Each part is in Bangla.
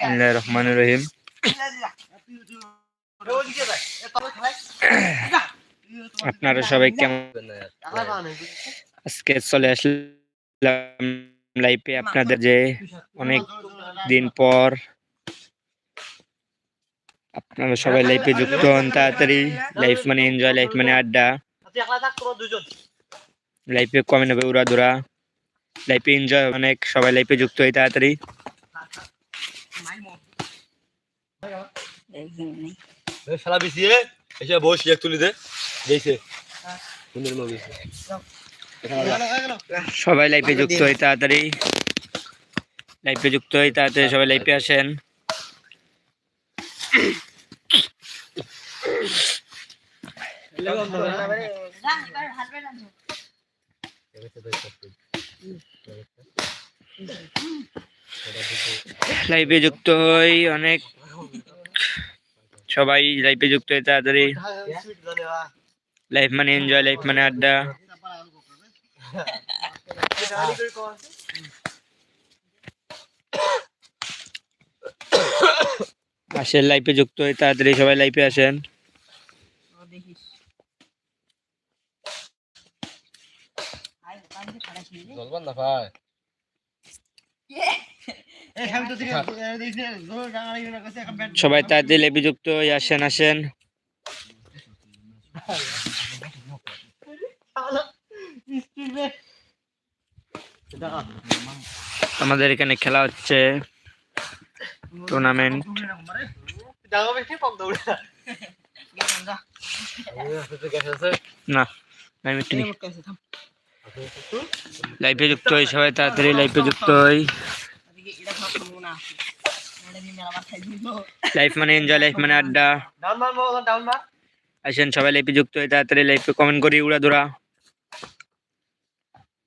বিসমিল্লাহির রহমানির রহিম। আপনারা সবাই কেমন? আজকে চলে আসলাম লাইফে আপনাদের যে অনেক দিন পর আপনারা সবাই লাইফে যুক্ত হন, তাড়াতাড়ি লাইফ মানে এনজয় লাইফ মানে আড্ডা। লাইফে কমে নেবে উড়া দুরা লাইফে এনজয় অনেক, সবাই লাইফে যুক্ত হই তাড়াতাড়ি। শালা বিছিয়ে, এসে বসে, এক তুলি দে। সবাই লাইফে যুক্ত হই তাড়াতাড়ি। লাইফে যুক্ত হই তাড়াতাড়ি সবাই লাইফে আসেন। লাইফে যুক্ত হই অনেক। সবাই লাইফে যুক্ত হই তাড়াতাড়ি। লাইফ মানে এনজয় লাইফ মানে আড্ডা। আসেন লাইফে যুক্ত হই তাড়াতাড়ি সবাই লাইফে আসেন। জলবান না ভাই। সবাই তাড়াতাড়ি লাইফে যুক্ত আসেন আসেন। আমাদের এখানে খেলা হচ্ছে টুর্নামেন্ট না আমি একটু লাইফে যুক্ত হই, সবাই তাড়াতাড়ি লাইফে যুক্ত হই। লাইফ মানে এনজয় লাইফ মানে আড্ডা। আসেন সবাই লাইফে যুক্ত হই, তাড়াতাড়ি লাইফে কমেন্ট করি, উড়া দুরা।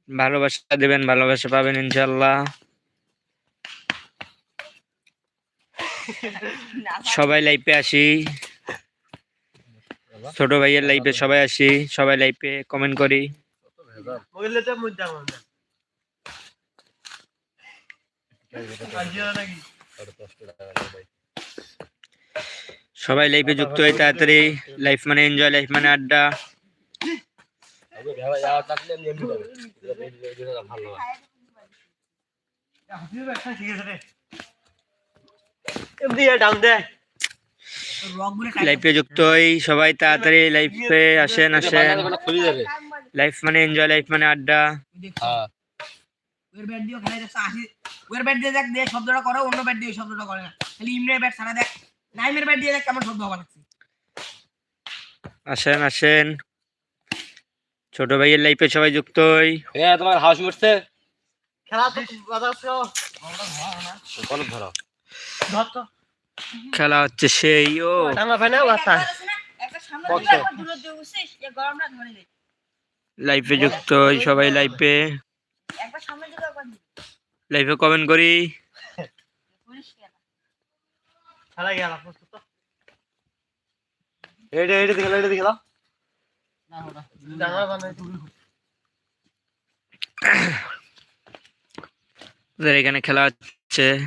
ভালোবাসা দেবেন, ভালোবাসা পাবেন ইনশাল্লাহ সবাই লাইফে আসি। ছোট ভাইয়ের লাইফে সবাই আসি, সবাই লাইফে কমেন্ট করি। সবাই লাইফে যুক্ত হই তাড়াতাড়ি লাইফ মানে এনজয় লাইফ মানে আড্ডা। লাইফে যুক্ত হই, সবাই তাড়াতাড়ি লাইফে আসেন আসেন। লাইফ মানে এনজয় লাইফ মানে আড্ডা। ওর ব্যাট দিয়েও খেলা যাচ্ছে আসি। ওর ব্যাট দিয়ে দেখ শব্দটা করো অন্য ব্যাট দিয়ে শব্দটা করে না। খালি ইমনের ব্যাট ছাড়া দেখ। নাইমের ব্যাট দিয়ে দেখ কেমন শব্দ হওয়া আসেন আসেন। ছোট ভাইয়ের লাইফে সবাই যুক্ত হই। তোমার হাউস মরছে খেলা তো বাজাচ্ছ। কল ধরো? ধর তো। খেলা হচ্ছে সেই ও। টাঙ্গা বাতা একটা সামনে দূরে গরমটা ধরে দে লাইফে যুক্ত হই সবাই দিবি। লাইফে কমেন্ট করি। এখানে খেলা হচ্ছে।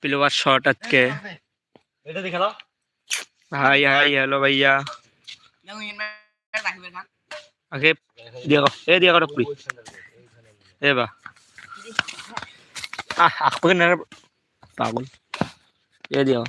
প্লেয়ার শট আজকে। এটা দেখলা হাই হাই হ্যালো ভাইয়া। আগে দিয়া কর এ দিয়া কর পুরি এ বা আহ আকপাকে না পাগল এ দিয়া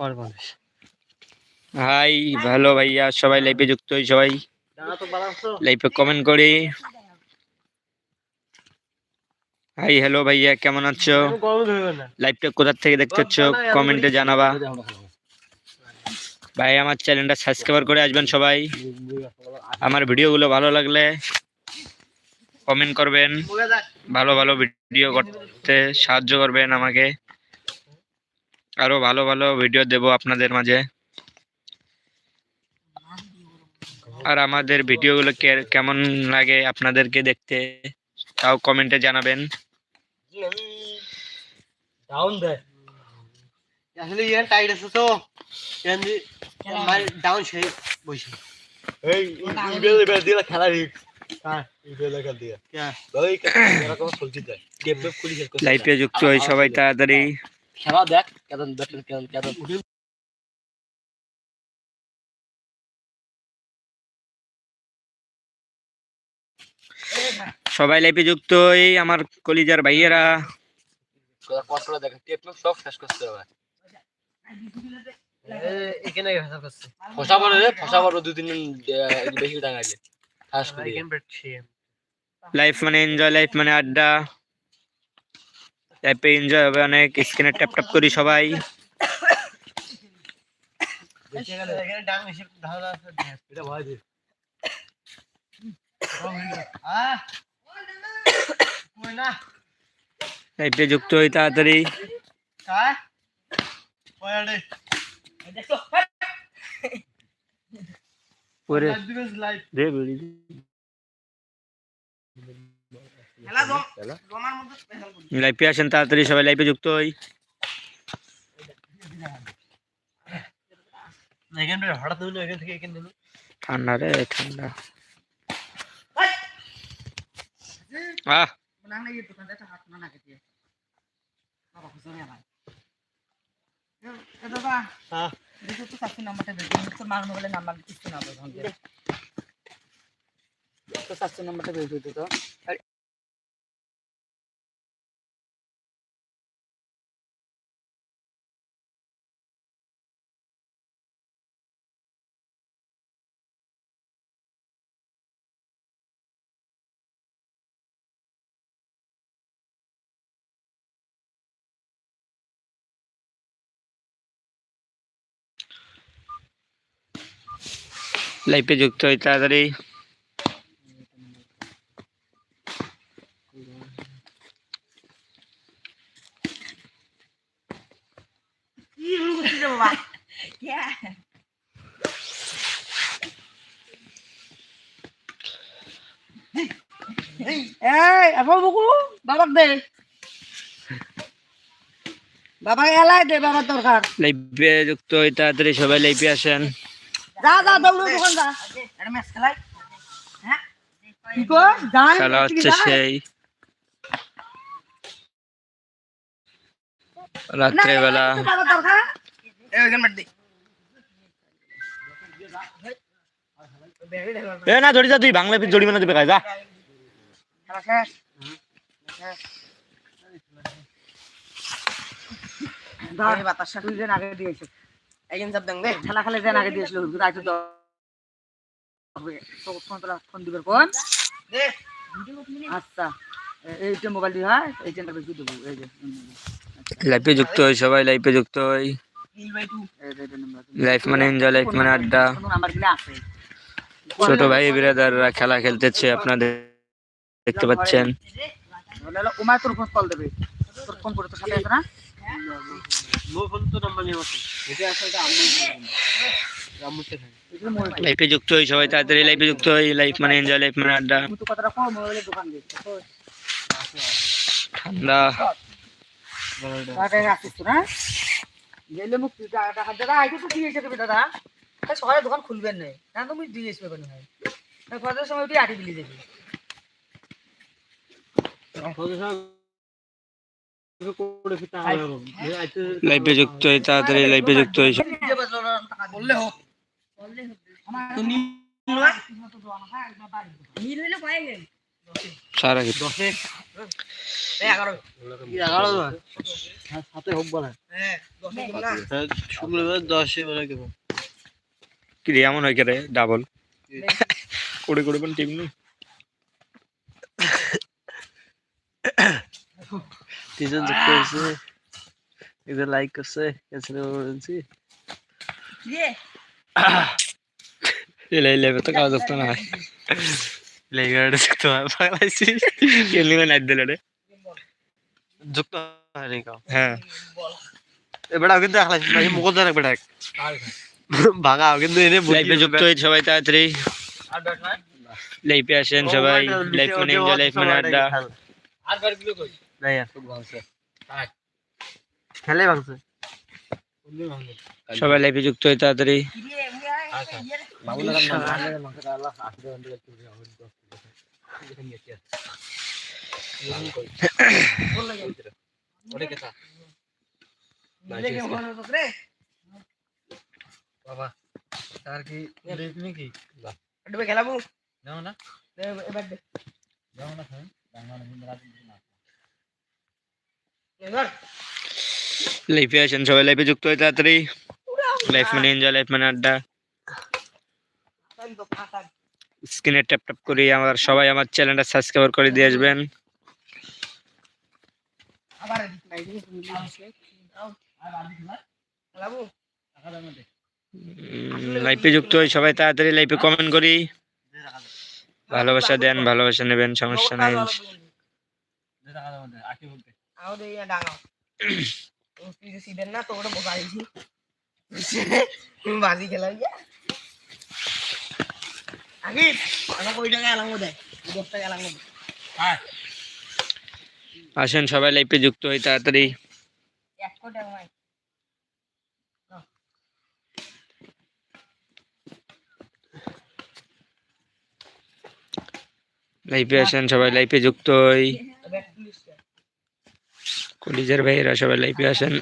কর মানুষ হাই ভালো ভাইয়া, সবাই লাইভে যুক্ত হই, সবাই। লাইভে কমেন্ট করি। হাই হ্যালো ভাইয়া, কেমন আছো? লাইভটা কোথা থেকে দেখতেছো কমেন্টে জানাবা। ভাই, আমার চ্যানেলটা সাবস্ক্রাইব করে আসবেন সবাই। আমার ভিডিওগুলো ভালো লাগলে কমেন্ট করবেন। ভালো ভালো ভিডিও করতে সাহায্য করবেন আমাকে। আরও ভালো ভালো ভিডিও দেব আপনাদের মাঝে। আর আমাদের ভিডিওগুলো কেমন লাগে আপনাদেরকে দেখতে তাও কমেন্টে জানাবেন। ডাউন দে। আসলে ইয়ার টাইট আছে তো ইয়ান ডাউন সেই বসে। এই ইবেল ইবেল দিলা খেলা রিক হ্যাঁ লাইভে যুক্ত হই সবাই তাড়াতাড়ি। খেলা দেখ কেমন ব্যাটন কেমন কেমন। সবাই লাইভে যুক্ত এই আমার কলিজার ভাইয়েরা। সব শেষ করতে হবে এখানে ফসা বড় রে ফসা বড় দুই তিন দিন বেশি টাকা লাইফ মানে এনজয় লাইফ মানে আড্ডা। লাইফে এনজয় হবে অনেক স্ক্রিনে ট্যাপ ট্যাপ করি সবাই। লাইফে যুক্ত হই তাড়াতাড়ি। কায় পয়াড়ে দেখছ পরে দিবস লাইভ দে বেরি খেলা জম জমার মধ্যে স্পেশাল করি লাইফে আসেন তাড়াতাড়ি সবাই লাইফে যুক্ত হই ঠান্ডা রে ঠান্ডা আহ menang lagi tuh kan dia sangat mana gitu ya apa khususnya pak ya kata pak হ্যাঁ itu tuh kasih nama লাইফে যুক্ত হই তাড়াতাড়ি. বাবা এলাই দে বাবার দরকার। লাইফে যুক্ত হই তাড়াতাড়ি সবাই লাইফে আসেন। যা যা দৌড় দোকান যা। এটা ম্যাচ খেলাই খেলা হচ্ছে সেই। রাত্রেবেলা। এ না ধরি যা তুই বাংলা জড়িমানা দিবে যা। যেন আগে দিয়েছিস। একদিন দেন খেলা খেলে যেন আগে দিয়েছিল তো তো ফোন তোলা ফোন দিবের কোন? আচ্ছা এইটা মোবাইল দিয়ে হয়? এই চেনটা বেশি দেবো এই যে। লাইফে যুক্ত হই সবাই লাইফে যুক্ত হই। এই যে নাম্বার লাইফ মানে এনজয় লাইফ মানে আড্ডা। নাম্বারগুলো আছে ছোট ভাই বিরাদাররা খেলা খেলতেছে আপনাদের দেখতে পাচ্ছেন। উমায় তোর ফোন কল দেবে। তোর ফোন করে তোর সাথে আছে না? লাইফে যুক্ত হই সবাই, তাড়াতাড়ি লাইফে যুক্ত হই লাইফ মানে এনজয় লাইফ মানে আড্ডা। ঠান্ডা। সকালে দোকান খুলবেন না? না তুমি দিয়ে আসবে কেন ভাই কটার সময় উঠে আটি বিলি দেবে লাইফে যুক্ত হই তাড়াতাড়ি লাইফে যুক্ত হই বললে হোক সারা না কেবল কি রে, এমন হয় কে রে? ডাবল করে করে টিম নেই তিনজন যুক্ত হয়েছে এদের লাইক করছে ক্যান্সেল রে এলে এলে তো কাজ আসতো না হয় লেগার যুক্ত হয় পাগলাইছি কেলি না নাইট দিলে রে যুক্ত হয়নি কাউ হ্যাঁ এবারে কিন্তু একলাই মুখ ধরে বেটা ভাঙা কিন্তু এনে লাইফে যুক্ত হই সবাই তাড়াতাড়ি ব্যাট আসেন সবাই লাইভ মানে এনজয় মানে আড্ডা আর ব্যাটগুলো কই খুব ভাঙছে। খেলে ভাঙছে। সবাই লাইভে যুক্ত হয়ে তাড়াতাড়ি। বাবা তার কি লিখ নাকি? ডুবে খেলাবো যাও না এবার না? খান বাংলা হিন্দি রাত না এবার লাইভে আসেন সবাই লাইভে যুক্ত হয়ে তাড়াতাড়ি। লাইভ মানে এনজয় লাইভ মানে আড্ডা। স্ক্রিনে ট্যাপ ট্যাপ করে আমার সবাই আমার চ্যানেলটা সাবস্ক্রাইব করে দিয়ে আসবেন। লাইভে যুক্ত হয়ে সবাই তাড়াতাড়ি লাইভে কমেন্ট করি। ভালোবাসা দেন ভালোবাসা নেবেন সমস্যা নাই। আমাদের ইয়া ডাঙা তুই যে সিদেন না তো ওটা বাড়িছি বাজি খেলা গিয়া আগে আমাকে ওই টাকা এলাঙ্গো দেয় দশ টাকা এলাঙ্গো দেয় আসেন সবাই লাইভে যুক্ত হয়ে তাড়াতাড়ি। এক কোটি টাকা ভাই লাইভে আসেন সবাই লাইভে যুক্ত হই। কলিজার ভাইয়েরা সবাই লাইভে আসেন।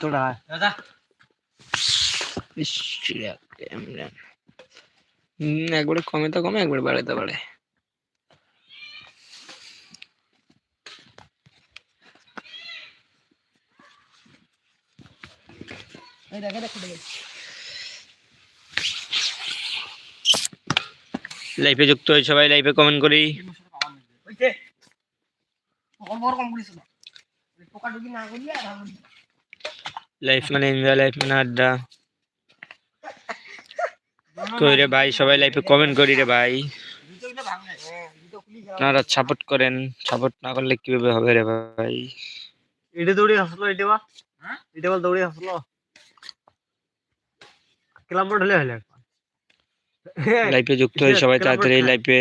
তোরা দাদা। ইস, ক্যামেরা। হুম, একবারে কমে তো কমে একবারে বাড়ে তো বাড়ে এই দেখে দেখে দেখে। লাইভে যুক্ত হই সবাই লাইফে কমেন্ট করি। লাইফ মানে এনজয় লাইফ মানে আড্ডা। কই রে ভাই সবাই লাইফে কমেন্ট করি রে ভাই। হ্যাঁ আপনারা সাপোর্ট করেন সাপোর্ট না করলে কীভাবে হবে রে ভাই? এটা দৌড়ি হাসলো এটা বা? এটা বল দৌড়ি হাসলো। ঢলে হলে লাইভে যুক্ত হই সবাই তাড়াতাড়ি লাইভে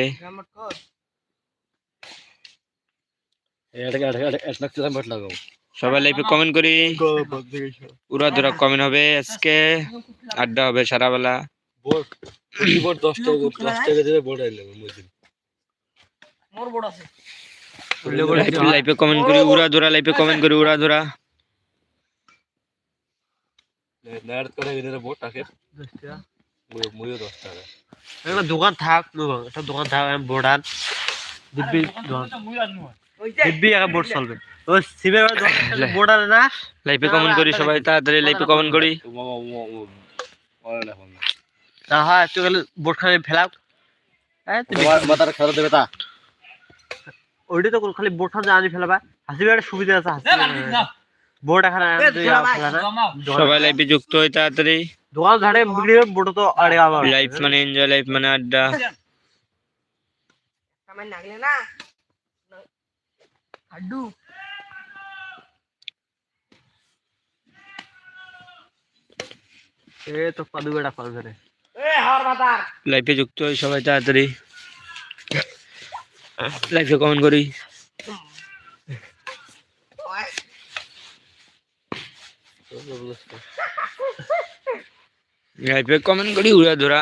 সবাই লাইভে কমেন্ট করি। পুরা ধরা কমেন্ট হবে। আজকে আড্ডা হবে সারা বেলা বোর্ড কিবোর্ড 10 টাকা 10 টাকা দিয়ে বোর্ড আইলে মুদিন মোর বড় আছে। লাইভে কমেন্ট করি উড়া ধরা লাইভে কমেন্ট করি উড়া ধরা নাড় করে এদের বোর্ড থাকে 10 টাকা মুইও 10 টাকা একটা দোকান থাক একটা দোকান থাক আমি বোর্ড আন দিব্যি দিব্যি একটা বোর্ড চলবে ও সিমের বোর্ড আনে না লাইভে কমেন্ট করি সবাই তাড়াতাড়ি লাইভে কমেন্ট করি না হয় তুই গেলে বোর্ড খালি ফেলাও মাথার খেলা দেবে তা ওইটা তো খালি আনি ফেলাবা হাসিবে একটা সুবিধা আছে হাসিবে সবাই লাইভে যুক্ত হই তাড়াতাড়ি। তো আরে আমার লাইফ মানে এনজয় লাইফ মানে আড্ডা। আমার নাগলে না? হাড্ডু এ তো পাদু বেটা কল ধরে। এ হার মাতার। লাইফে যুক্ত হই সবাই তাড়াতাড়ি। লাইফে কমেন্ট করি। ওই লাইফে কমেন্ট করি উড়া ধরা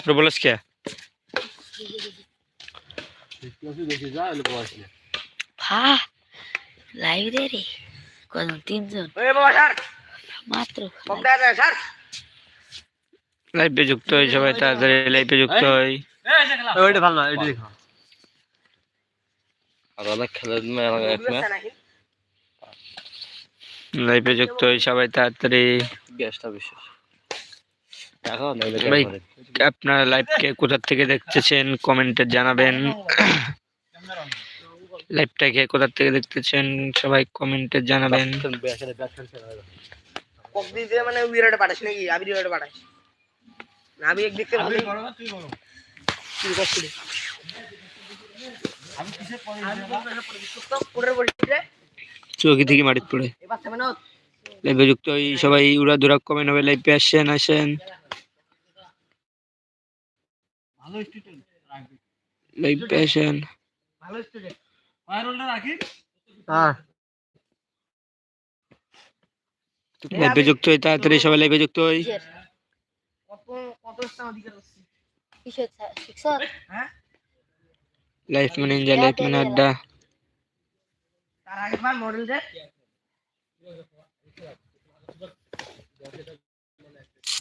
তো বলস কে দেখি যা এলে বসে ভা লাইব্রেরি কত তিনজন ওই বাবা স্যার মাত্র বকদা আছে স্যার লাইফে যুক্ত হই সবাই তাড়াতাড়ি লাইফে যুক্ত হই ওইটা ভালো না ওইটা দেখো আর অনেক খেলা মেলা বুঝছ নাকি? লাইফে যুক্ত হই সবাই তাড়াতাড়ি। গ্যাসটা বিশেষ ভাই আপনারা লাইভকে কোথা থেকে দেখতেছেন? কমেন্টে জানাবেন। লাইভটাকে কোথা থেকে দেখতেছেন? সবাই কমেন্টে জানাবেন। মানে উইরাটা পাঠাস নাকি? আবির উইরাটা পাঠাস আমি একদিক থেকে আমি ভালোই বড় না তুই বড়? চৌকি থেকে মাটিতে পড়ে লাইভে যুক্ত সবাই উড়া দুরা কমেন্ট হবে লাইভে আসেন আসেন। ভালো স্টুডেন্ট লাইভে আসেন। ভালো স্টুডেন্ট রাখি? হ্যাঁ। লাইভে যুক্ত হই তাড়াতাড়ি সবাই লাইভে যুক্ত হই। কত কত স্থান অধিকার কিসের হ্যাঁ? লাইভ মানে এনজয় লাইফ মানে আড্ডা। তার আগে বার মডেল রে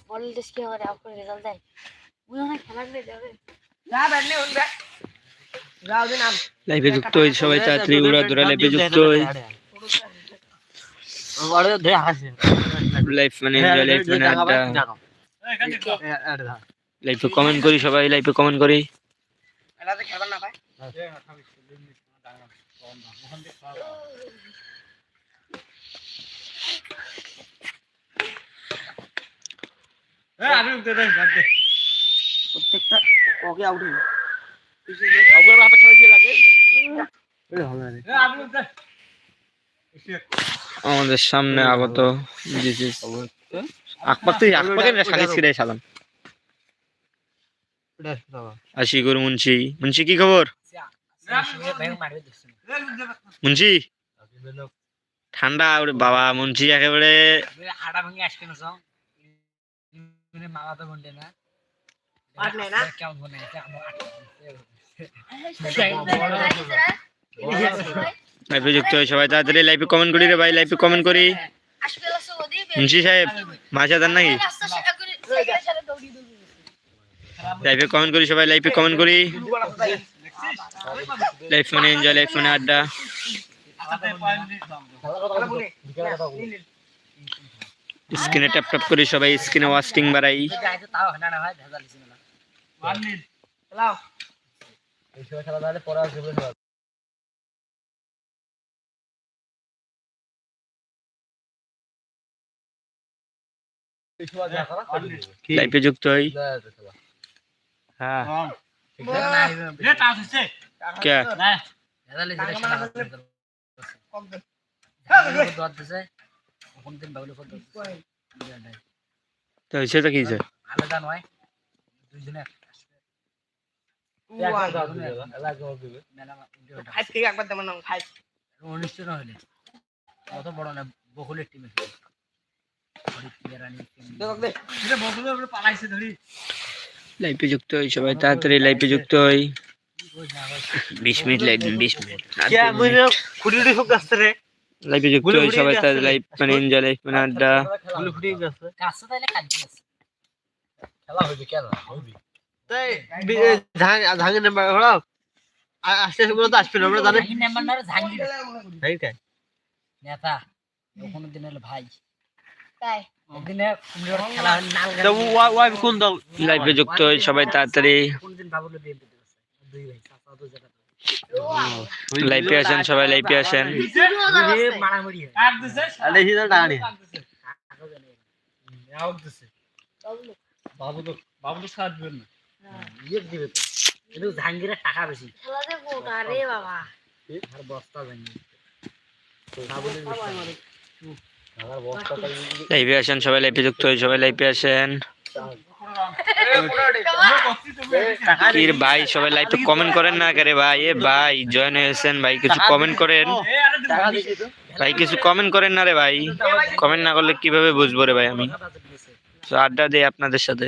মডেল টেস্ট কি করে আপ করে রেজাল্ট দেয়। মুই অনেক খেলা করে যাবে যা ব্যাট নে ওই যাও দিন নাম। লাইভে যুক্ত হই সবাই তাড়াতাড়ি উড়া দুরা লাইফে যুক্ত হই। বড় ধরে হাসে। লাইভ মানে এনজয় লাইভ মানে আড্ডা। লাইভে কমেন্ট করি সবাই লাইফে কমেন্ট করি। খেলবার না ভাই প্রত্যেকটা আউট হাতে খেলা লাগে আমাদের সামনে আগত সালিস কিরে আশিকুর মুন্সি। মুন্সি কি খবর? মুন্সি? ঠান্ডা, ওরে বাবা, মুন্সি একেবারে হাড়া ভাঙি না মামা তো না যুক্ত সবাই করি রে ভাই করি। মুন্সি সাহেব নাকি? করি সবাই করি। লাইফ মানে এনজয় লাইফ মানে আড্ডা স্ক্রিনে ট্যাপ ট্যাপ করি সবাই স্ক্রিনে ওয়াস্টিং বাড়াই। হয়। লাইফে যুক্ত হই। হ্যাঁ। তো কি আলাদা নয় দুইজনে অনুষ্ঠান হলে কত বড় না বকুলের টিমে পালাইছে ধরি লাইফে যুক্ত হই সবাই তাড়াতাড়ি লাইফে যুক্ত হই। বিশ মিনিট লাইভ বিশ মিনিট। লাইফে যুক্ত হই সবাই তাড়াতাড়ি লাইফ মানে এনজয় লাইফ মানে আড্ডা। কাছে তাইলে কাজ আছে। খেলা হইবে কেন হইবে। তাই ধাঙ্গের নাম্বার হলো? আসতে আসতে বলে তো আসবে না আমরা জানি। জাহাঙ্গীর নাম্বার না জাহাঙ্গীর তাই তাই নেতা কোনো দিন হলো ভাই। কোন দল লাইফে যুক্ত হই সবাই তাড়াতাড়ি। লাইফে আসেন সবাই লাইফে আসেন। মারামারি হয়। ইয়ে দিবে তো। কিন্তু জাহাঙ্গীরের টাকা বেশি। বাবা। বস্তা জাহাঙ্গীর। লাইভে আসেন সবাই লাইভে যুক্ত হই সবাই লাইভে আসেন। কি রে ভাই সবাই লাইভে কমেন্ট করেন না করে ভাই এ ভাই জয়েন হয়েছেন ভাই কিছু কমেন্ট করেন। ভাই কিছু কমেন্ট করেন না রে ভাই। কমেন্ট না করলে কীভাবে বুঝব রে ভাই আমি? তো আড্ডা দেই আপনাদের সাথে।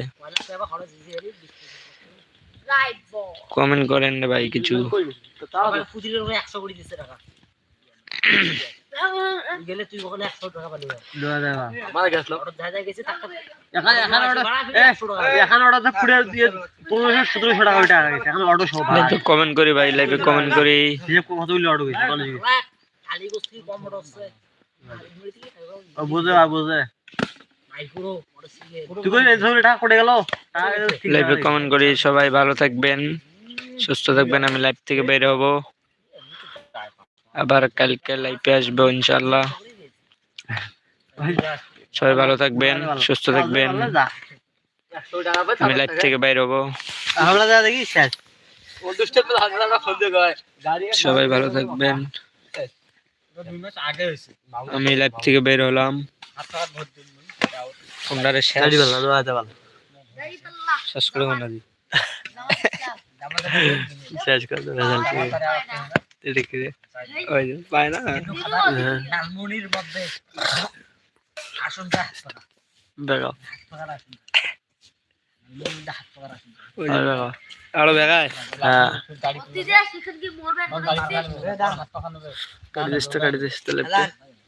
কমেন্ট করেন রে ভাই কিছু তো তাও পুজিলের উপরে একশো কোটি দিচ্ছে টাকা গেলে তুই ওখানে একশো টাকা পাবি দোয়া দেবা আমার গেছলো। ওটা যা যা গেছে তার এখন এখন ওটা এখন ওটা পুরো দিয়ে পনেরোশো সতেরোশো টাকা ওই গেছে। এখন অটো সব লাইভে কমেন্ট করি ভাই লাইভে কমেন্ট করি। কম হচ্ছে। বুঝে বুঝে। লাইভে কমেন্ট করি সবাই ভালো থাকবেন সুস্থ থাকবেন আমি লাইভ থেকে বের হব। আবার কালকে লাইভে আসব ইনশাল্লাহ সবাই ভালো থাকবেন, সুস্থ থাকবেন। আমি লাইভ থেকে বাইর হব। সবাই ভালো থাকবেন। আমি লাইভ থেকে বের হলাম। শেষ। করে শেষ করে ওই যে পায় না হ্যাঁ লালমনির মধ্যে আসন দেখো আরও হ্যাঁ মরবেন কাটি দিস তো কাটি দিস তাহলে